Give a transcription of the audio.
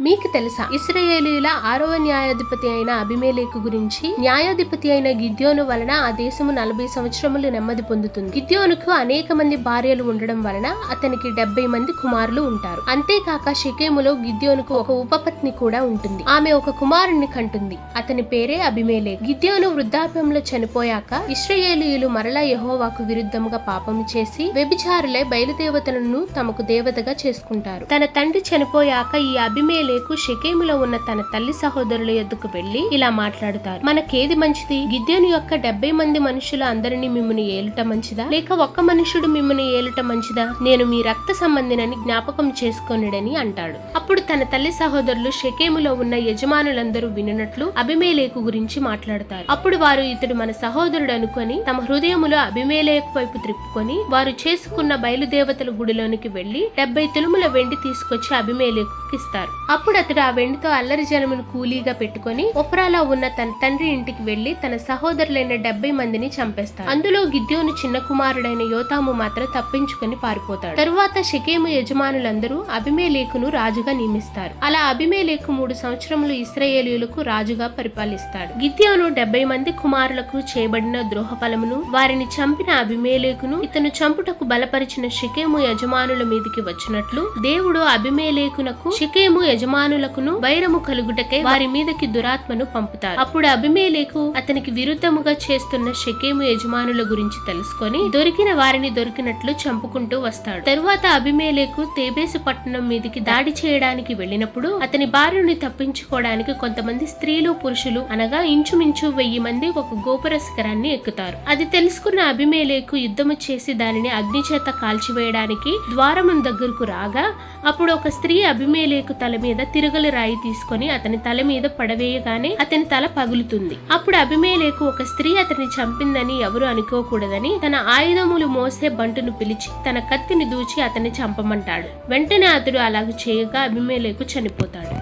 మీకు తెలుసా? ఇస్రాయేలీల ఆరవ న్యాయాధిపతి అయిన అభిమేలేకు గురించి న్యాయాధిపతి అయిన గిద్యోను వలన ఆ దేశము నలభై సంవత్సరములు నెమ్మది పొందుతుంది. గిద్యోనుకు అనేక మంది భార్యలు ఉండడం వలన అతనికి డెబ్బై మంది కుమారులు ఉంటారు. అంతేకాక షికేములో గిద్యోనుకు ఒక ఉపపత్ని కూడా ఉంటుంది. ఆమె ఒక కుమారుణ్ణి కంటుంది. అతని పేరే అభిమేలే గిద్యోను వృద్ధాప్యంలో చనిపోయాక ఇస్రాయేలీయులు మరలా యహోవాకు విరుద్ధముగా పాపము చేసి వ్యభిచారులే బయలుదేవతలను తమకు దేవతగా చేసుకుంటారు. తన తండ్రి చనిపోయాక ఈ అభిమేలేకు షెకేములో ఉన్న తన తల్లి సహోదరుల ఎద్దుకు వెళ్ళి ఇలా మాట్లాడుతారు. మనకేది మంచిది? గిద్యోను యొక్క డెబ్బై మంది మనుషులు అందరినీ మిమ్మల్ని ఏలుట మంచిదా? లేక ఒక్క మనుషుడు మిమ్మల్ని ఏలుట మంచిదా? నేను మీ రక్త సంబంధినని జ్ఞాపకం చేసుకొనిడని అంటాడు. అప్పుడు తన తల్లి సహోదరులు షెకేములో ఉన్న యజమానులందరూ వినట్లు అభిమేలేకు గురించి మాట్లాడతారు. అప్పుడు వారు ఇతడు మన సహోదరుడు అనుకొని తమ హృదయములో అభిమేలేకు వైపు త్రిప్పుకొని వారు చేసుకున్న బయలుదేవతల గుడిలోనికి వెళ్ళి డెబ్బై తులుముల వెండి తీసుకొచ్చి అభిమేలేకు ఇస్తారు అప్పుడు అతడు ఆ వెండితో అల్లరి జనమును కూలీగా పెట్టుకొని ఒఫ్రాలో ఉన్న తన తండ్రి ఇంటికి వెళ్ళి తన సహోదరులైన డెబ్బై మందిని చంపేస్తాడు. అందులో గిద్యోను చిన్న కుమారుడైన యోతాము మాత్రం తప్పించుకొని పారిపోతాడు. తరువాత షకేము యజమానులందరూ అభిమేలేకును రాజుగా నియమిస్తారు. అలా అభిమేలేకు మూడు సంవత్సరములు ఇస్రాయేలీయులకు రాజుగా పరిపాలిస్తాడు. గిద్యోను డెబ్బై మంది కుమారులకు చేయబడిన ద్రోహ ఫలమును వారిని చంపిన అభిమేలేకును ఇతను చంపుటకు బలపరిచిన షికేము యజమానుల మీదికి వచ్చినట్లు దేవుడు అభిమేలేకునకు షికేము యజమానులకును వైరము కలుగుటకే వారి మీదకి దురాత్మను పంపుతారు. అప్పుడు అభిమేలేకు అతనికి విరుద్ధముగా చేస్తున్న షకేము యజమానుల గురించి తెలుసుకొని దొరికిన వారిని దొరికినట్లు చంపుకుంటూ వస్తాడు. తరువాత అభిమేలేకు తేబేసు పట్టణం మీదికి దాడి చేయడానికి వెళ్ళినప్పుడు అతని భార్యను తప్పించుకోవడానికి కొంతమంది స్త్రీలు పురుషులు అనగా ఇంచుమించు వెయ్యి మంది ఒక గోపుర శిఖరాన్ని ఎక్కుతారు. అది తెలుసుకున్న అభిమేలేకు యుద్ధము చేసి దానిని అగ్ని చేత కాల్చివేయడానికి ద్వారము దగ్గరకు రాగా అప్పుడు ఒక స్త్రీ అభిమేలేకు తల మీద మీద తిరగలి రాయి తీసుకొని అతని తల మీద పడవేయగానే అతని తల పగులుతుంది. అప్పుడు అభిమేలేకు ఒక స్త్రీ అతన్ని చంపిందని ఎవరు అనుకోకూడదని తన ఆయుధములు మోసే బంటును పిలిచి తన కత్తిని దూచి అతన్ని చంపమంటాడు. వెంటనే అతడు అలాగ చేయగా అభిమేలేకు చనిపోతాడు.